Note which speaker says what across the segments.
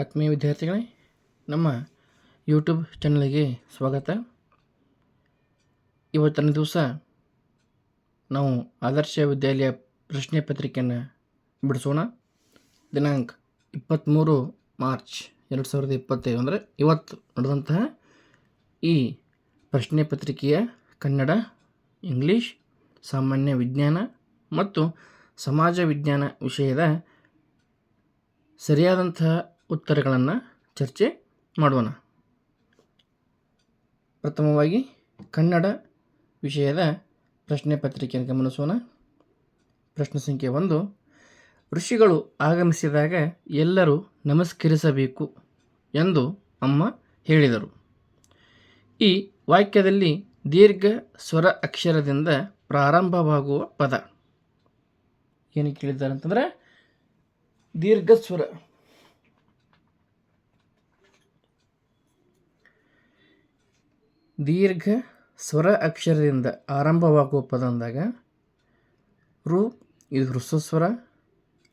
Speaker 1: ಆತ್ಮೀಯ ವಿದ್ಯಾರ್ಥಿಗಳೇ, ನಮ್ಮ ಯೂಟ್ಯೂಬ್ ಚಾನಲ್ಗೆ ಸ್ವಾಗತ. ಇವತ್ತಿನ ದಿವಸ ನಾವು ಆದರ್ಶ ವಿದ್ಯಾಲಯ ಪ್ರಶ್ನೆ ಪತ್ರಿಕೆಯನ್ನು ಬಿಡಿಸೋಣ. ದಿನಾಂಕ ಇಪ್ಪತ್ತ್ಮೂರು ಮಾರ್ಚ್ ಎರಡು ಸಾವಿರದ ಇಪ್ಪತ್ತೈದು ಅಂದರೆ ಇವತ್ತು ನಡೆದಂತಹ ಈ ಪ್ರಶ್ನೆ ಪತ್ರಿಕೆಯ ಕನ್ನಡ, ಇಂಗ್ಲೀಷ್, ಸಾಮಾನ್ಯ ವಿಜ್ಞಾನ ಮತ್ತು ಸಮಾಜ ವಿಜ್ಞಾನ ವಿಷಯದ ಸರಿಯಾದಂತಹ ಉತ್ತರಗಳನ್ನು ಚರ್ಚೆ ಮಾಡೋಣ. ಪ್ರಥಮವಾಗಿ ಕನ್ನಡ ವಿಷಯದ ಪ್ರಶ್ನೆ ಪತ್ರಿಕೆಯನ್ನು ಗಮನಿಸೋಣ. ಪ್ರಶ್ನೆ ಸಂಖ್ಯೆ ಒಂದು. ಋಷಿಗಳು ಆಗಮಿಸಿದಾಗ ಎಲ್ಲರೂ ನಮಸ್ಕರಿಸಬೇಕು ಎಂದು ಅಮ್ಮ ಹೇಳಿದರು. ಈ ವಾಕ್ಯದಲ್ಲಿ ದೀರ್ಘ ಸ್ವರ ಅಕ್ಷರದಿಂದ ಪ್ರಾರಂಭವಾಗುವ ಪದ. ಏನು ಕೇಳಿದ್ದಾರೆ ಅಂತಂದರೆ ದೀರ್ಘ ಸ್ವರ. ದೀರ್ಘ ಸ್ವರ ಅಕ್ಷರದಿಂದ ಆರಂಭವಾಗುವ ಪದ ಅಂದಾಗ ರು, ಇದು ಹೃಸ್ವ ಸ್ವರ.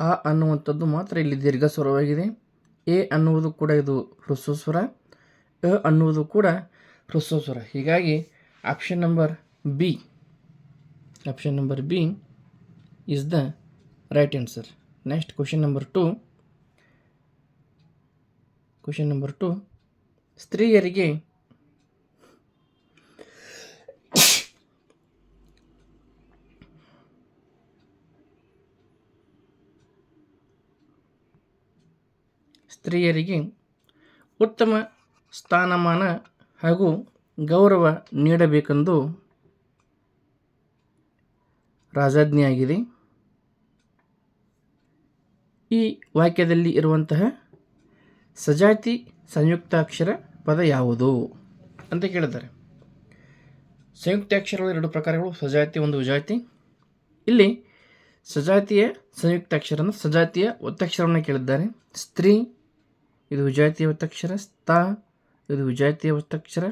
Speaker 1: ಆ ಅನ್ನುವಂಥದ್ದು ಮಾತ್ರ ಇಲ್ಲಿ ದೀರ್ಘ ಸ್ವರವಾಗಿದೆ. ಎ ಅನ್ನುವುದು ಕೂಡ ಇದು ಹೃಸ್ವ ಸ್ವರ. ಅ ಅನ್ನುವುದು ಕೂಡ ಹೃಸ್ವ ಸ್ವರ. ಹೀಗಾಗಿ option number B, option number B is the right answer. Next question number two, question number two, ಸ್ತ್ರೀಯರಿಗೆ ಸ್ತ್ರೀಯರಿಗೆ ಉತ್ತಮ ಸ್ಥಾನಮಾನ ಹಾಗೂ ಗೌರವ ನೀಡಬೇಕೆಂದು ರಾಜಾಜ್ಞೆಯಾಗಿದೆ. ಈ ವಾಕ್ಯದಲ್ಲಿ ಇರುವಂತಹ ಸಜಾತಿ ಸಂಯುಕ್ತಾಕ್ಷರ ಪದ ಯಾವುದು ಅಂತ ಕೇಳಿದ್ದಾರೆ. ಸಂಯುಕ್ತಾಕ್ಷರಗಳ ಎರಡು ಪ್ರಕಾರಗಳು, ಸಜಾತಿ ಒಂದು ವಿಜಾತಿ ಇಲ್ಲಿ ಸಜಾತಿಯ ಸಂಯುಕ್ತಾಕ್ಷರ ಅಂದರೆ ಸಜಾತಿಯ ಒತ್ತಕ್ಷರವನ್ನು ಕೇಳಿದ್ದಾರೆ. ಸ್ತ್ರೀ ಇದು ವಿಜಾತಿಯ ಒತ್ತಕ್ಷರ ಸ್ತ, ಇದು ವಿಜಾತಿಯ ಒತ್ತಕ್ಷರ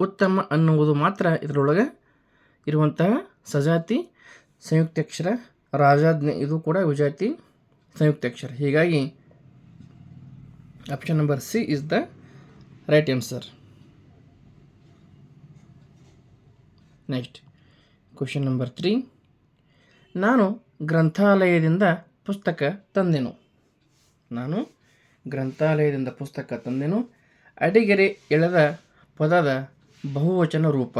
Speaker 1: ಉತ್ತಮ ಅನ್ನುವುದು ಮಾತ್ರ ಇದರೊಳಗೆ ಇರುವಂತಹ ಸಜಾತಿ ಸಂಯುಕ್ತಾಕ್ಷರ, ರಾಜಾಜ್ಞೆ, ಇದು ಕೂಡ ವಿಜಾತಿ ಸಂಯುಕ್ತಾಕ್ಷರ. ಹೀಗಾಗಿ option number C is the right answer next question number three ನಾನು ಗ್ರಂಥಾಲಯದಿಂದ ಪುಸ್ತಕ ತಂದೆನು. ನಾನು ಗ್ರಂಥಾಲಯದಿಂದ ಪುಸ್ತಕ ತಂದೆನು. ಅಡಿಗೆರೆ ಎಳೆದ ಪದದ ಬಹುವಚನ ರೂಪ.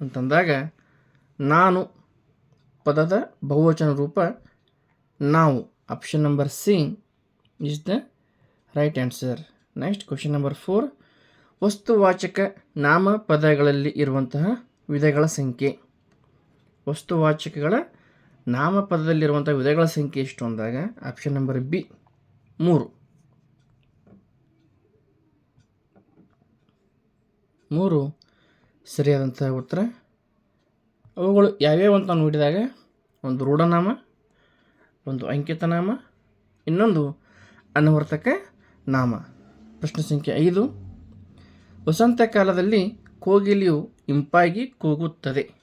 Speaker 1: ಅಂತಂದಾಗ, ನಾನು ಪದದ ಬಹುವಚನ ರೂಪ, ನಾವು. Option number C is the right answer next question number four ವಸ್ತುವಾಚಕ ನಾಮಪದಗಳಲ್ಲಿ ಇರುವಂತಹ ವಿಧಗಳ ಸಂಖ್ಯೆ. ವಸ್ತುವಾಚಕಗಳ ನಾಮಪದದಲ್ಲಿರುವಂಥ ವಿಧಗಳ ಸಂಖ್ಯೆ ಎಷ್ಟು ಅಂದಾಗ ಆಪ್ಷನ್ ನಂಬರ್ ಬಿ ಮೂರು. ಮೂರು ಸರಿಯಾದಂಥ ಉತ್ತರ. ಅವುಗಳು ಯಾವ್ಯಾವ ಅಂತ ನಾವು ನೋಡಿದಾಗ, ಒಂದು ರೂಢನಾಮ, ಒಂದು ಅಂಕಿತ ನಾಮ ಇನ್ನೊಂದು ಅನವರ್ತಕ ನಾಮ. ಪ್ರಶ್ನೆ ಸಂಖ್ಯೆ ಐದು. ವಸಂತ ಕಾಲದಲ್ಲಿ ಕೋಗಿಲಿಯು ಇಂಪಾಗಿ ಕೂಗುತ್ತದೆ.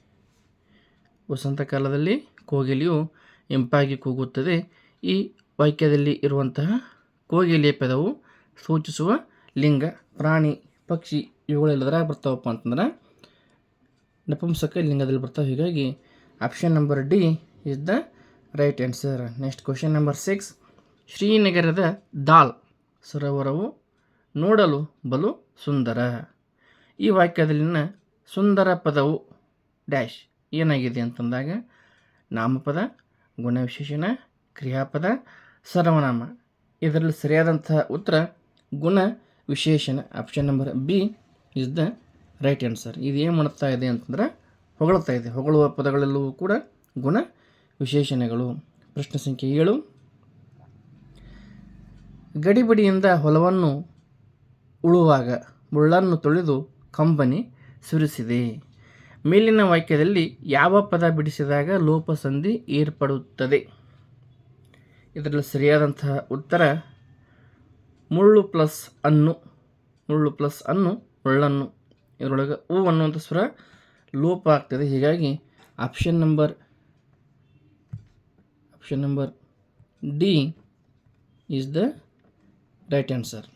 Speaker 1: ವಸಂತ ಕಾಲದಲ್ಲಿ ಕೋಗಿಲಿಯು ಇಂಪಾಗಿ ಕೂಗುತ್ತದೆ. ಈ ವಾಕ್ಯದಲ್ಲಿ ಇರುವಂತಹ ಕೋಗಿಲೆ ಪದವು ಸೂಚಿಸುವ ಲಿಂಗ, ಪ್ರಾಣಿ, ಪಕ್ಷಿ ಇವುಗಳೆಲ್ಲದರಾಗ ಬರ್ತಾವಪ್ಪ ಅಂತಂದ್ರೆ ನಪುಂಸಕ ಲಿಂಗದಲ್ಲಿ ಬರ್ತಾವೆ. ಹೀಗಾಗಿ option number D is the right answer next question number six ಶ್ರೀನಗರದ ದಾಲ್ ಸರೋವರವು ನೋಡಲು ಬಲು ಸುಂದರ. ಈ ವಾಕ್ಯದಲ್ಲಿನ ಸುಂದರ ಪದವು ಡ್ಯಾಶ್ ಏನಾಗಿದೆ ಅಂತಂದಾಗ ನಾಮಪದ, ಗುಣವಿಶೇಷಣ, ಕ್ರಿಯಾಪದ ಸರ್ವನಾಮ. ಇದರಲ್ಲಿ ಸರಿಯಾದಂತಹ ಉತ್ತರ ಗುಣ ವಿಶೇಷಣ option number B is the right answer ಇದು ಏನು ಮಾಡ್ತಾ ಇದೆ ಅಂತಂದ್ರೆ ಹೊಗಳ್ತಾ ಇದೆ. ಹೊಗಳುವ ಪದಗಳೆಲ್ಲವೂ ಕೂಡ ಗುಣ ವಿಶೇಷಣೆಗಳು. ಪ್ರಶ್ನೆ ಸಂಖ್ಯೆ ಏಳು. ಗಡಿಬಿಡಿಯಿಂದ ಹೊಲವನ್ನು ಉಳುವಾಗ ಮುಳ್ಳನ್ನು ತೊಳೆದು ಕಂಬನಿ ಸುರಿಸಿದೆ. ಮೇಲಿನ ವಾಕ್ಯದಲ್ಲಿ ಯಾವ ಪದ ಬಿಡಿಸಿದಾಗ ಲೋಪಸಂಧಿ ಏರ್ಪಡುತ್ತದೆ? ಇದರಲ್ಲಿ ಸರಿಯಾದಂತಹ ಉತ್ತರ ಮುಳ್ಳು ಪ್ಲಸ್ ಅನ್ನು, ಮುಳ್ಳು ಪ್ಲಸ್ ಅನ್ನು, ಮುಳ್ಳನ್ನು. ಇದರೊಳಗೆ ಹೂ ಅನ್ನುವಂಥ ಸ್ವರ ಲೋಪ ಆಗ್ತದೆ. ಹೀಗಾಗಿ option number option number D is the right answer.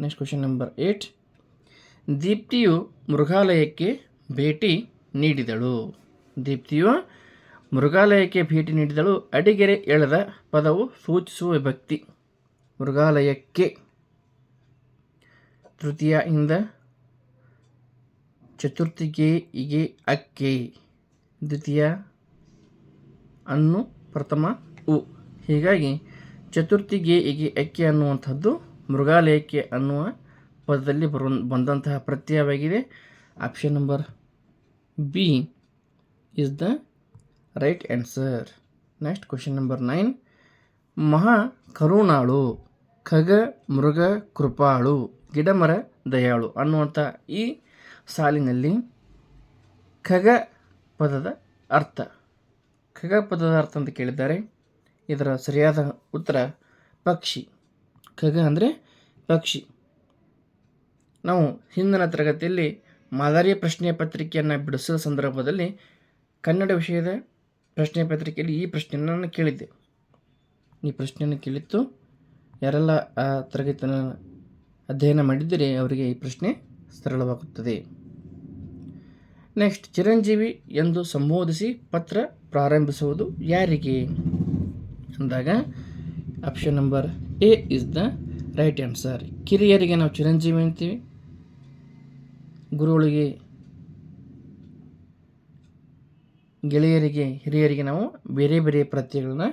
Speaker 1: Next question number eight. ದೀಪ್ತಿಯು ಮೃಗಾಲಯಕ್ಕೆ ಭೇಟಿ ನೀಡಿದಳು. ದೀಪ್ತಿಯು ಮೃಗಾಲಯಕ್ಕೆ ಭೇಟಿ ನೀಡಿದಳು ಅಡಿಗೆರೆ ಎಳೆದ ಪದವು ಸೂಚಿಸುವ ವಿಭಕ್ತಿ ಮೃಗಾಲಯಕ್ಕೆ. ತೃತೀಯ ಇಂದ ಚತುರ್ಥಿಗೆ ಇಗೆ ಅಕ್ಕೆ. ದ್ವಿತೀಯ ಅನ್ನು ಪ್ರಥಮ ಉ. ಹೀಗಾಗಿ ಚತುರ್ಥಿಗೆ ಇಗೆ ಅಕ್ಕೆ ಅನ್ನುವಂಥದ್ದು ಮೃಗಾಲಯಕ್ಕೆ ಅನ್ನುವ ಪದದಲ್ಲಿ ಬರು, ಬಂದಂತಹ ಪ್ರತ್ಯಯವಾಗಿದೆ. Option number B is the right answer next question number nine ಮಹಾ ಕರುಣಾಳು, ಖಗ ಮೃಗ ಕೃಪಾಳು, ಗಿಡಮರ ದಯಾಳು ಅನ್ನುವಂಥ ಈ ಸಾಲಿನಲ್ಲಿ ಖಗ ಪದದ ಅರ್ಥ. ಖಗ ಪದದ ಅರ್ಥ ಅಂತ ಕೇಳಿದ್ದಾರೆ. ಇದರ ಸರಿಯಾದ ಉತ್ತರ ಪಕ್ಷಿ. ಖಗ ಅಂದರೆ ಪಕ್ಷಿ. ನಾವು ಹಿಂದಿನ ತರಗತಿಯಲ್ಲಿ ಮಾದರಿ ಪ್ರಶ್ನೆ ಪತ್ರಿಕೆಯನ್ನು ಬಿಡಿಸಿದ ಸಂದರ್ಭದಲ್ಲಿ ಕನ್ನಡ ವಿಷಯದ ಪ್ರಶ್ನೆ ಪತ್ರಿಕೆಯಲ್ಲಿ ಈ ಪ್ರಶ್ನೆಯನ್ನು ನಾನು ಕೇಳಿದ್ದೆ. ಈ ಪ್ರಶ್ನೆಯನ್ನು ಕೇಳಿತ್ತು ಯಾರೆಲ್ಲ, ಆ ತರಗತಿಯನ್ನು ಅಧ್ಯಯನ ಮಾಡಿದರೆ ಅವರಿಗೆ ಈ ಪ್ರಶ್ನೆ ಸರಳವಾಗುತ್ತದೆ. ನೆಕ್ಸ್ಟ್, ಚಿರಂಜೀವಿ ಎಂದು ಸಂಬೋಧಿಸಿ ಪತ್ರ ಪ್ರಾರಂಭಿಸುವುದು ಯಾರಿಗೆ? ಅಂದಾಗ, option number A is the right answer. ಕಿರಿಯರಿಗೆ ನಾವು ಚಿರಂಜೀವಿ ಅಂತೀವಿ. ಗುರುಗಳಿಗೆ ಗೆಳೆಯರಿಗೆ, ಹಿರಿಯರಿಗೆ ನಾವು ಬೇರೆ ಬೇರೆ ಪ್ರತ್ಯಯಗಳನ್ನ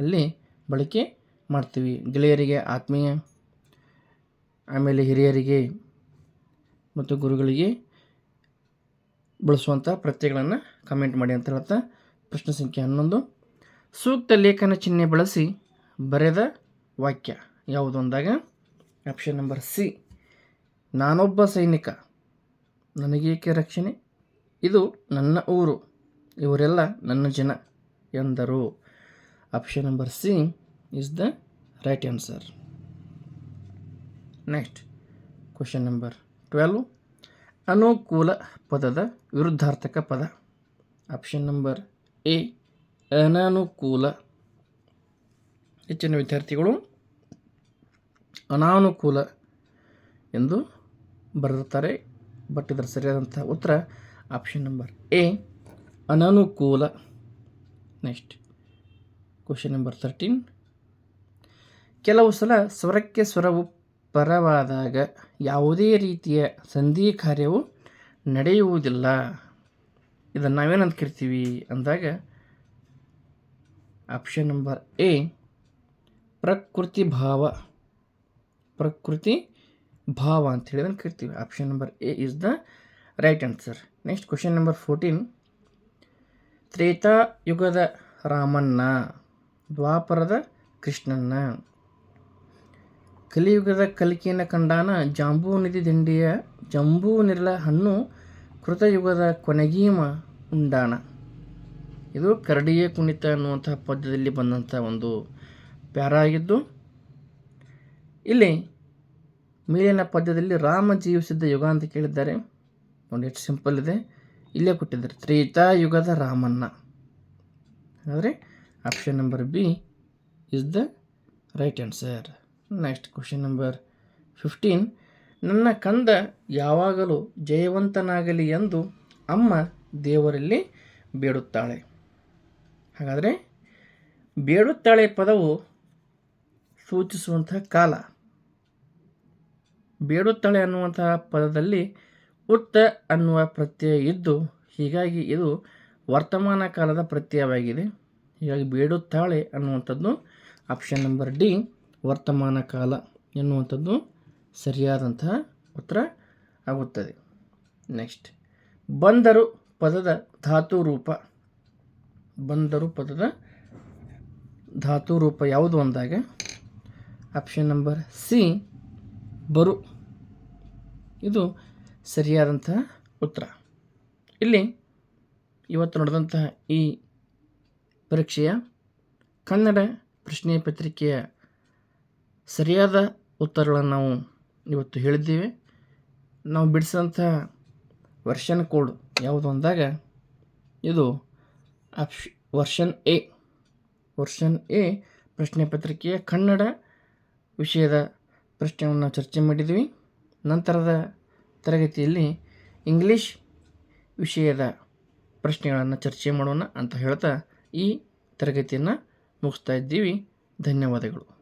Speaker 1: ಅಲ್ಲಿ ಬಳಕೆ ಮಾಡ್ತೀವಿ. ಗೆಳೆಯರಿಗೆ ಆತ್ಮೀಯ, ಆಮೇಲೆ ಹಿರಿಯರಿಗೆ ಮತ್ತು ಗುರುಗಳಿಗೆ ಬಳಸುವಂಥ ಪ್ರತ್ಯಯಗಳನ್ನು ಕಮೆಂಟ್ ಮಾಡಿ ಅಂತ ಹೇಳ್ತಾ ಪ್ರಶ್ನೆ ಸಂಖ್ಯೆ ಹನ್ನೊಂದು. ಸೂಕ್ತ ಲೇಖನ ಚಿಹ್ನೆ ಬಳಸಿ ಬರೆದ ವಾಕ್ಯ ಯಾವುದು ಅಂದಾಗ ಆಪ್ಷನ್ ನಂಬರ್ ಸಿ ನಾನೊಬ್ಬ ಸೈನಿಕ, ನನಗೇಕೆ ರಕ್ಷಣೆ? ಇದು ನನ್ನ ಊರು. ಇವರೆಲ್ಲ ನನ್ನ ಜನ ಎಂದರು. Option number C is the right answer next question number twelve ಅನುಕೂಲ ಪದದ ವಿರುದ್ಧಾರ್ಥಕ ಪದ. ಆಪ್ಷನ್ ನಂಬರ್ ಎ ಅನಾನುಕೂಲ. ಹೆಚ್ಚಿನ ವಿದ್ಯಾರ್ಥಿಗಳು ಅನಾನುಕೂಲ ಎಂದು ಬರೆದಿರ್ತಾರೆ ಬಟ್ ಇದರ ಸರಿಯಾದಂಥ ಉತ್ತರ ಆಪ್ಷನ್ ನಂಬರ್ ಎ ಅನನುಕೂಲ. ನೆಕ್ಸ್ಟ್ ಕ್ವಶನ್ ನಂಬರ್ ತರ್ಟೀನ್ ಕೆಲವು ಸಲ ಸ್ವರಕ್ಕೆ ಸ್ವರವು ಪರವಾದಾಗ ಯಾವುದೇ ರೀತಿಯ ಸಂಧಿ ಕಾರ್ಯವು ನಡೆಯುವುದಿಲ್ಲ. ಇದನ್ನು ನಾವೇನಂತ ಕರಿತೀವಿ ಅಂದಾಗ ಆಪ್ಷನ್ ನಂಬರ್ ಎ ಪ್ರಕೃತಿ ಭಾವ. ಪ್ರಕೃತಿ ಭಾವ ಅಂತ ಹೇಳಿದ್ರೆ ಕರಿತೀವಿ. Option number A is the right answer next question number fourteen ತ್ರೇತಾಯುಗದ ರಾಮಣ್ಣ ದ್ವಾಪರದ ಕೃಷ್ಣನ್ನ. ಕಲಿಯುಗದ ಕಲಿಕೆಯನ್ನು ಕಂಡಾನ ಜಾಂಬೂ ನದಿ ದಿಂಡಿಯ ಜಂಬೂ ನಿರ್ಲ ಹಣ್ಣು ಕೃತಯುಗದ ಕೊನೆಗೀಮ ಉಂಡಾಣ ಇದು ಕರಡಿಯ ಕುಣಿತ ಅನ್ನುವಂತಹ ಪದ್ಯದಲ್ಲಿ ಬಂದಂಥ ಒಂದು ಪ್ಯಾರ ಆಗಿದ್ದು, ಇಲ್ಲಿ ಮೇಲಿನ ಪದ್ಯದಲ್ಲಿ ರಾಮ ಜೀವಿಸಿದ್ದ ಯುಗ ಅಂತ ಕೇಳಿದ್ದಾರೆ. ನೋಡಿ ಎಷ್ಟು ಸಿಂಪಲ್ ಇದೆ. ಇಲ್ಲೇ ಕೊಟ್ಟಿದ್ದಾರೆ. ತ್ರೇತಾಯುಗದ ರಾಮಣ್ಣ. ಹಾಗಾದರೆ option number B is the right answer next question number fifteen ನನ್ನ ಕಂದ ಯಾವಾಗಲೂ ಜಯವಂತನಾಗಲಿ ಎಂದು ಅಮ್ಮ ದೇವರಲ್ಲಿ ಬೇಡುತ್ತಾಳೆ. ಹಾಗಾದರೆ ಬೇಡುತ್ತಾಳೆ ಪದವು ಸೂಚಿಸುವಂತಹ ಕಾಲ. ಬೇಡುತ್ತಾಳೆ ಅನ್ನುವಂತಹ ಪದದಲ್ಲಿ ಉತ್ತ ಅನ್ನುವ ಪ್ರತ್ಯಯ ಇದ್ದು, ಹೀಗಾಗಿ ಇದು ವರ್ತಮಾನ ಕಾಲದ ಪ್ರತ್ಯಯವಾಗಿದೆ. ಹೀಗಾಗಿ ಬೇಡುತ್ತಾಳೆ ಅನ್ನುವಂಥದ್ದು ಆಪ್ಷನ್ ನಂಬರ್ ಡಿ ವರ್ತಮಾನ ಕಾಲ ಎನ್ನುವಂಥದ್ದು ಸರಿಯಾದಂತಹ ಉತ್ತರ ಆಗುತ್ತದೆ. ನೆಕ್ಸ್ಟ್ ಬಂದರು ಪದದ ಧಾತು ರೂಪ. ಬಂದರು ಪದದ ಧಾತು ರೂಪ ಯಾವುದು ಅಂದಾಗ ಆಪ್ಷನ್ ನಂಬರ್ ಸಿ ಬರು. ಇದು ಸರಿಯಾದಂತಹ ಉತ್ತರ. ಇಲ್ಲಿ ಇವತ್ತು ನಡೆದಂತಹ ಈ ಪರೀಕ್ಷೆಯ ಕನ್ನಡ ಪ್ರಶ್ನೆ ಪತ್ರಿಕೆಯ ಸರಿಯಾದ ಉತ್ತರಗಳನ್ನು ನಾವು ಇವತ್ತು ಹೇಳಿದ್ದೇವೆ. ನಾವು ಬಿಡಿಸಿದಂಥ ವರ್ಷನ್ ಕೋಡ್ ಯಾವುದು ಅಂದಾಗ ಇದು option, version A. Version A ಪ್ರಶ್ನೆ ಪತ್ರಿಕೆಯ ಕನ್ನಡ ವಿಷಯದ ಪ್ರಶ್ನೆಗಳನ್ನು ಚರ್ಚೆ ಮಾಡಿದ್ವಿ. ನಂತರದ ತರಗತಿಯಲ್ಲಿ ಇಂಗ್ಲೀಷ್ ವಿಷಯದ ಪ್ರಶ್ನೆಗಳನ್ನು ಚರ್ಚೆ ಮಾಡೋಣ ಅಂತ ಹೇಳ್ತಾ ಈ ತರಗತಿಯನ್ನು ಮುಗಿಸ್ತಾ ಇದ್ದೀವಿ. ಧನ್ಯವಾದಗಳು.